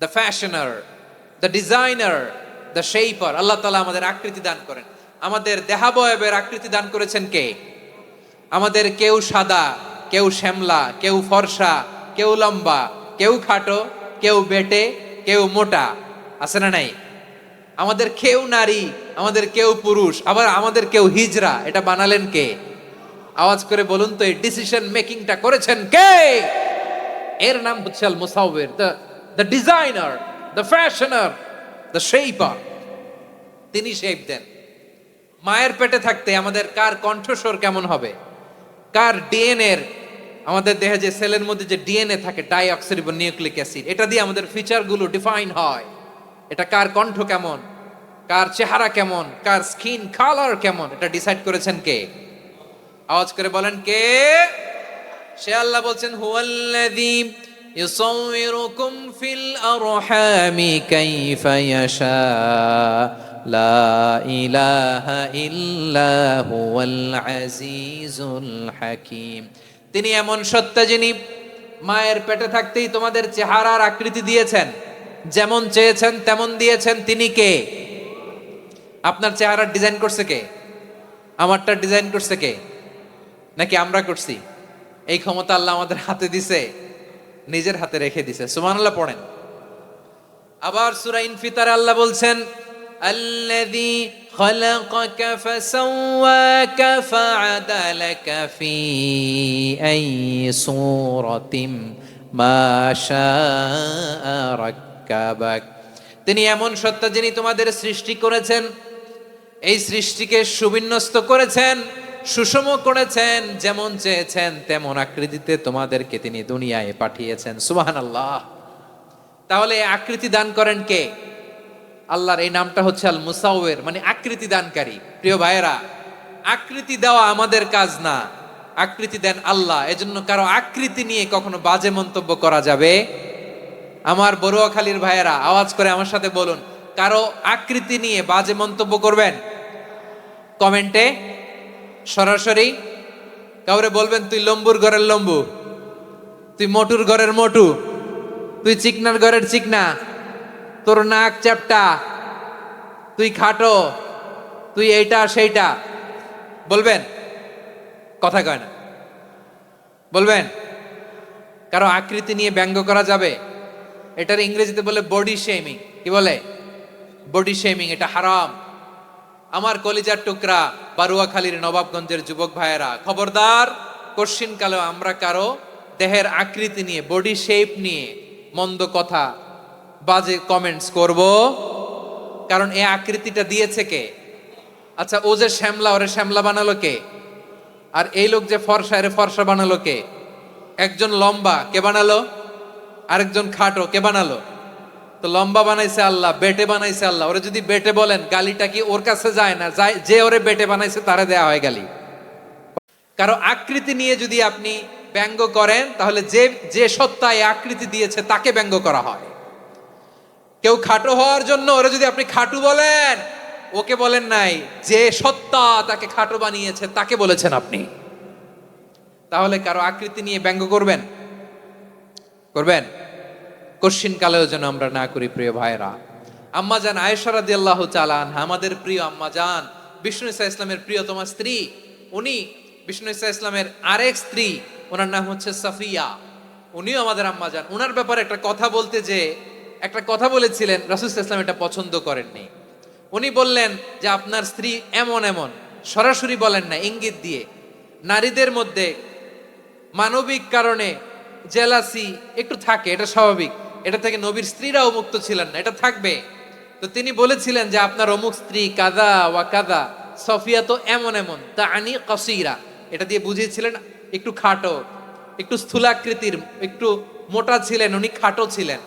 The fashioner the designer the shaper আল্লাহ তালা আমাদের আকৃতি দান করেন। আমাদের দেহাবয়বের আকৃতি দান করেছেন কে? আমাদের কেউ সাদা, কেউ শ্যামলা, কেউ ফর্সা, কেউ লম্বা, কেউ খাটো, কেউ বেটে, কেউ মোটা। আছে না নাই? আমাদের কেউ নারী, আমাদের কেউ পুরুষ, আবার আমাদের কেউ হিজরা। এটা বানালেন কে? আওয়াজ করে বলুন তো, এই ডিসিশন মেকিংটা করেছেন কে? এর নাম হচ্ছে আল মুসাউবের the the designer the fashioner the shaper তিনি শেপ দেন। মায়ের পেটে থাকতে আমাদের কার কণ্ঠস্বর কেমন হবে? কার ডিএনএ আমাদের দেহে যে সেলের মধ্যে যে ডিএনএ থাকে ডাই অক্সিরিবো নিউক্লিক অ্যাসিড এটা দিয়ে আমাদের ফিচারগুলো ডিফাইন হয়। এটা কার কণ্ঠ কেমন? কার চেহারা কেমন? কার স্কিন কালার কেমন? এটা ডিসাইড করেছেন কে? আওয়াজ করে বলেন কে? সে আল্লাহ বলছেন, হুয়াল্লাযী ইউসাউবিরুকুম ফিল আরহামি কাইফা ইয়াশা লা ইলাহা ইল্লা হুয়াল আজিজুল হাকীম তিনি এমন সত্য যিনি মায়ের পেটে থাকতেই তোমাদের চেহারার আকৃতি দিয়েছেন। যেমন চেয়েছেন, তেমন দিয়েছেন। তিনি কে? আপনার চেহারার ডিজাইন করছে কে? আমারটা ডিজাইন করছে কে? নাকি আমরা করছি? এই ক্ষমতা আল্লাহ আমাদের হাতে দিছে। নিজের হাতে রেখে দিছে সুবহানাল্লাহ পড়েন আবার সূরা ইনফিতারে আল্লাহ বলছেন আল্লাযী خلقك فسواك فعدلك في أي صورة ما شاء ركبك তিনি এমন সত্তা যিনি তোমাদের সৃষ্টি করেছেন এই সৃষ্টিকে সুবিন্যস্ত করেছেন সুষম করেছেন, যেমন চেয়েছেন, তেমন আকৃতিতে তোমাদেরকে তিনি দুনিয়ায় পাঠিয়েছেন। সুবাহান আল্লাহ তাহলে আকৃতি দান করেন কে? আল্লাহর এই নামটা হচ্ছে আল মুসাউয়ের মানে আকৃতি দানকারী। প্রিয় ভাইয়েরা, আকৃতি দেওয়া আমাদের কাজ না। আকৃতি দেন আল্লাহ। এজন্য কারও আকৃতি নিয়ে কখনো বাজে মন্তব্য করা যাবে? আমার বড়ুয়াখালীর ভাইয়েরা, আওয়াজ করে আমার সাথে বলুন, কারও আকৃতি নিয়ে বাজে মন্তব্য করবেন? কমেন্টে সরাসরি কাউরে বলবেন, তুই লম্বুর ঘরের লম্বু, তুই মটুর ঘরের মটু, তুই চিকনার ঘরের চিকনা, তোর নাক চ্যাপটা, তুই খাটো, তুই এইটা, সেইটা। বলবেন? কথা কয় না। বলবেন, কারও আকৃতি নিয়ে ব্যঙ্গ করা যাবে? এটার ইংরেজিতে বলে বডি শেমিং কি বলে? বডি শেমিং এটা হারাম। আমার কলিজার টুকরা বারুয়াখালীর নবাবগঞ্জের যুবক ভাইয়েরা, খবরদার কশিন কালো আমরা কারও দেহের আকৃতি নিয়ে বডি শেপ নিয়ে মন্দ কথা বাজে কমেন্টস করব। কারণ এই আকৃতিটা দিয়েছে কে? আচ্ছা ও যে শ্যামলা, ওরে শ্যামলা বানালো কে? আর এই লোক যে ফর্সা, এরে ফর্সা বানালো কে? একজন লম্বা, কে বানালো? আরেকজন খাটো, কে বানালো? তো লম্বা বানাইছে আল্লাহ, বেটে বানাইছে আল্লাহ। ওরে যদি বেটে বলেন, গালিটা কি ওর কাছে যায় না? যায়, যে ওরে বেটে বানাইছে তারে দেয়া হয় গালি। কারও আকৃতি নিয়ে যদি আপনি ব্যঙ্গ করেন, তাহলে যে যে সত্তা এই আকৃতি দিয়েছে তাকে ব্যঙ্গ করা হয়। কেউ খাটো হওয়ার জন্য ওরে যদি আপনি খাটু বলেন, ওকে বলেন নাই, যে সত্তা তাকে খাটো বানিয়েছে তাকে বলেছেন আপনি। তাহলে কারও আকৃতি নিয়ে ব্যঙ্গ করবেন? করবেন? কশিন কালেও যেন আমরা না করি, প্রিয় ভাইরা আম্মা জান আয়েশারা দিয়াল্লাহ চালান আমাদের প্রিয় আম্মা জান, বিষ্ণু ইসা ইসলামের প্রিয়তমা স্ত্রী। উনি, বিষ্ণু ইসা ইসলামের আরেক স্ত্রী, ওনার নাম হচ্ছে সাফিয়া। উনিও আমাদের আম্মা যান ওনার ব্যাপারে একটা কথা বলতে যে, একটা কথা বলেছিলেন, রাসুল ইসলাম এটা পছন্দ করেননি। উনি বললেন যে, আপনার স্ত্রী এমন এমন, সরাসরি বলেন না, ইঙ্গিত দিয়ে। নারীদের মধ্যে মানবিক কারণে জেলাসি একটু থাকে, এটা স্বাভাবিক। এটা থেকে নবীর স্ত্রীরাও মুক্ত ছিলেন না, এটা থাকবে। তো তিনি বলেছিলেন যে আপনার অমুক স্ত্রী কাদা ওয়া কাদা সফিয়া তো এমন এমন তা আনি কসিরা। এটা দিয়ে বুঝিয়েছিলেন একটু খাটো, একটু স্থূলাকৃতির, একটু মোটা ছিলেন, উনি খাটো ছিলেন।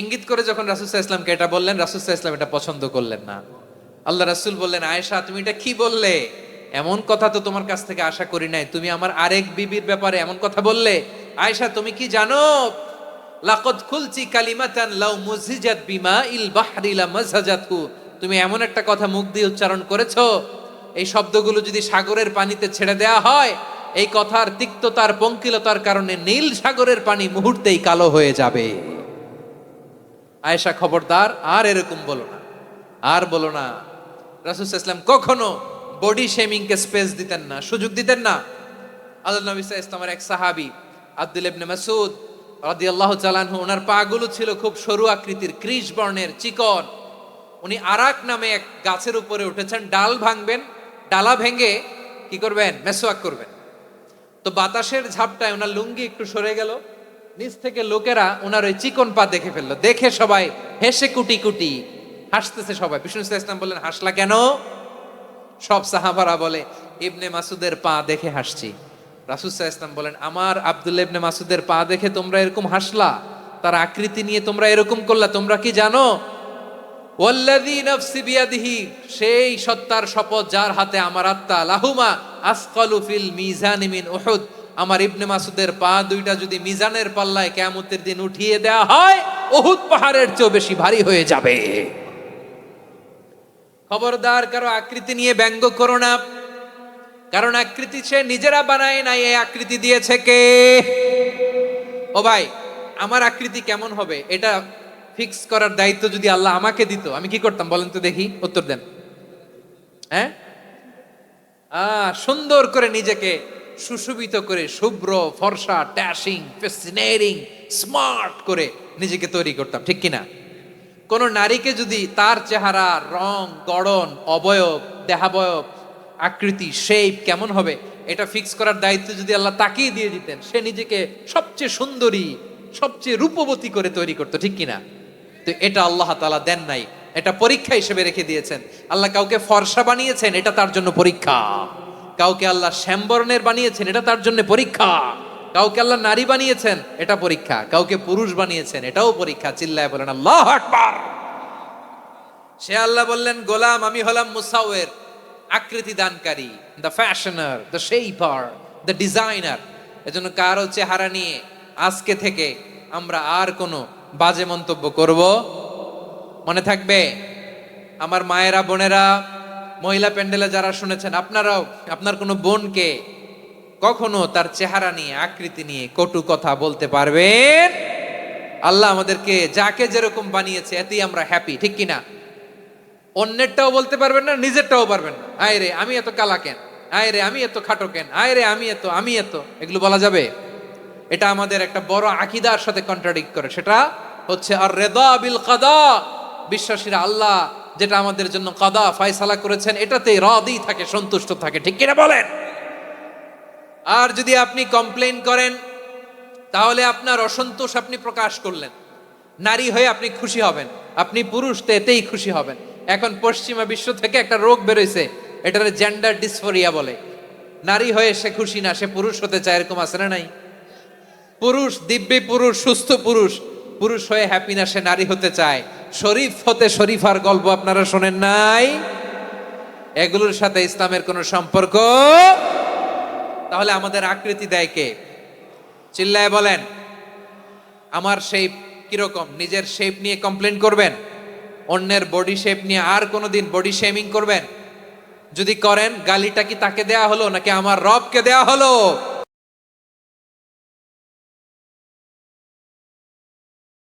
ইঙ্গিত করে যখন রাসুসাহ ইসলামকে এটা বললেন রাসুসাহ ইসলাম এটা পছন্দ করলেন না। আল্লাহ রাসুল বললেন, আয়েশা, তুমি এটা কি বললে? এমন কথা তো তোমার কাছ থেকে আশা করি নাই। তুমি আমার আরেক বিবির ব্যাপারে এমন কথা বললে? আয়েশা, তুমি কি জানো? লাকদ খুলছি কালিমাতান লাউ মুজিজাত বিমা ইল বাহরি লা মাযহাজাতহু তুমি এমন একটা কথা মুখ দিয়ে উচ্চারণ করেছ, এই শব্দগুলো যদি সাগরের পানিতে ছেড়ে দেয়া হয়, এই কথার তিক্ততার, পঙ্কিলতার কারণে নীল সাগরের পানি মুহূর্তেই কালো হয়ে যাবে। আয়েশা খবরদার, আর এরকম বলো না, আর বলো না, রাসুল ইসলাম কখনো বডি শেমিংকে স্পেস দিতেন না, সুযোগ দিতেন না। আল্লাহ নবী ইসলামের এক সাহাবী, আব্দুল ইবনে মাসউদ রাদিয়াল্লাহু তাআলাহু ওনার পাগুলো ছিল খুব সরু আকৃতির ক্রিশ বর্ণের, চিকন। উনি আরাক নামে এক গাছের উপরে উঠেছেন, ডাল ভাঙবেন, ডালা ভেঙে কি করবেন? মেসোয়াক করবেন। তো বাতাসের ঝাপটায় ওনার লুঙ্গি একটু সরে গেল, নিচ থেকে লোকেরা ওনার ওই চিকন পা দেখে ফেলল। দেখে সবাই হেসে কুটি কুটি, হাসতেছে সবাই। বিষ্ণু ইসলাম বললেন, হাসলা কেন? সব সাহাবারা বলে, ইবনে মাসুদের পা দেখে হাসছি। রাসুসাহ ইসলাম বলেন, আমার আব্দুল্লাহ ইবনে মাসুদের পা দেখে তোমরা এরকম হাসলা, তার আকৃতি নিয়ে তোমরা এরকম করলা, তোমরা কি জানো? সেই সত্তার শপথ যার হাতে আমার আত্মা, লাহুমা আসকালু মিজান আমার ইবনে মাসুদের পা দুইটা যদি মিজানের পাল্লায় কিয়ামতের দিন উঠিয়ে দেয়া হয়, উহুদ পাহাড়ের চেয়েও বেশি ভারী হয়ে যাবে। খবরদার, কারও আকৃতি নিয়ে ব্যঙ্গ করো না। কারণ আকৃতি সে নিজেরা বানায় নাই এই আকৃতি দিয়েছে কে? ও ভাই আমার আকৃতি কেমন হবে? এটা ফিক্স করার দায়িত্ব যদি আল্লাহ আমাকে দিত আমি কি করতাম বলেন তো দেখি উত্তর দেন। হ্যাঁ? আহ, সুন্দর করে নিজেকে সুশোভিত করে শুভ্র ফর্সা ট্যাশিং ফেসিনেটিং স্মার্ট করে নিজেকে তৈরি করতাম ঠিক কিনা? কোন নারীকে যদি তার চেহারা রং গড়ন অবয়ব দেহাবয়ব আকৃতি শেপ কেমন হবে, এটা ফিক্স করার দায়িত্ব যদি আল্লাহ তাকেই দিয়ে দিতেন, সে নিজেকে সবচেয়ে সুন্দরী, সবচেয়ে রূপবতী করে তৈরি করতো, ঠিক কিনা? তো এটা আল্লাহ তালা দেন নাই, এটা পরীক্ষা হিসেবে রেখে দিয়েছেন। আল্লাহ কাউকে ফর্সা বানিয়েছেন, এটা তার জন্য পরীক্ষা। কাউকে আল্লাহ শ্যামবর্ণের বানিয়েছেন, এটা তার জন্য পরীক্ষা। কাউকে আল্লাহ নারী বানিয়েছেন, এটা পরীক্ষা। কাউকে পুরুষ বানিয়েছেন, এটাও পরীক্ষা। চিল্লায় বলেন, আল্লাহ সে আল্লাহ বললেন, গোলাম, আমি হলাম মুসাওয়ের। আকৃতি দানকারী the fashioner the shaper the designer এজন্য কারও চেহারা নিয়ে আজকে থেকে আমরা আর কোনো বাজে মন্তব্য করব? মনে থাকবে? আমার মায়েরা, বোনেরা, মহিলা প্যান্ডেলে যারা শুনেছেন, আপনারাও, আপনার কোনো বোনকে কখনো তার চেহারা নিয়ে, আকৃতি নিয়ে কটু কথা বলতে পারবেন? আল্লাহ আমাদেরকে যাকে যেরকম বানিয়েছে, এতেই আমরা হ্যাপি ঠিক কিনা? অন্যেরটাও বলতে পারবেন না, নিজেরটাও পারবেন না। আয় রে, আমি এত কালা কেন? আয় রে, আমি এত খাটো কেন? আয় রে, আমি এত আমি এত। এগুলো বলা যাবে? এটা আমাদের একটা বড় আকিদার সাথে কন্ট্রাডিক্ট করে। সেটা হচ্ছে আর রেদা বিল কাদা বিশ্বাসীরা আল্লাহ যেটা আমাদের জন্য কাদা, ফায়সালা করেছেন এটাতে রাদি থাকে, সন্তুষ্ট থাকে। ঠিক কিনা বলেন? আর যদি আপনি কমপ্লেন করেন, তাহলে আপনার অসন্তোষ আপনি প্রকাশ করলেন। নারী হয়ে আপনি খুশি হবেন। আপনি পুরুষ, তো এতেই খুশি হবেন। এখন পশ্চিমা বিশ্ব থেকে একটা রোগ বেরোইছে, এটার জেন্ডার ডিসফোরিয়া বলে। নারী হয়ে সে খুশি না, সে পুরুষ হতে চায়, এরকম আছে না নাই? পুরুষ, দিব্যি পুরুষ, সুস্থ পুরুষ পুরুষ হয়ে হ্যাপি না, সে নারী হতে চায়। শরীফ হতে শরীফার গল্প আপনারা শোনেন নাই? এগুলোর সাথে ইসলামের কোনো সম্পর্ক? তাহলে আমাদের আকৃতি দেয় কে? চিল্লায় বলেন, আমার শেপ কীরকম? নিজের শেপ নিয়ে কমপ্লেন করবেন? অন্যের বডি শেপ নিয়ে আর কোনো দিন বডি শেমিং করবেন? যদি করেন, গালিটা কি তাকে দেয়া হলো নাকি আমার রবকে দেয়া হলো?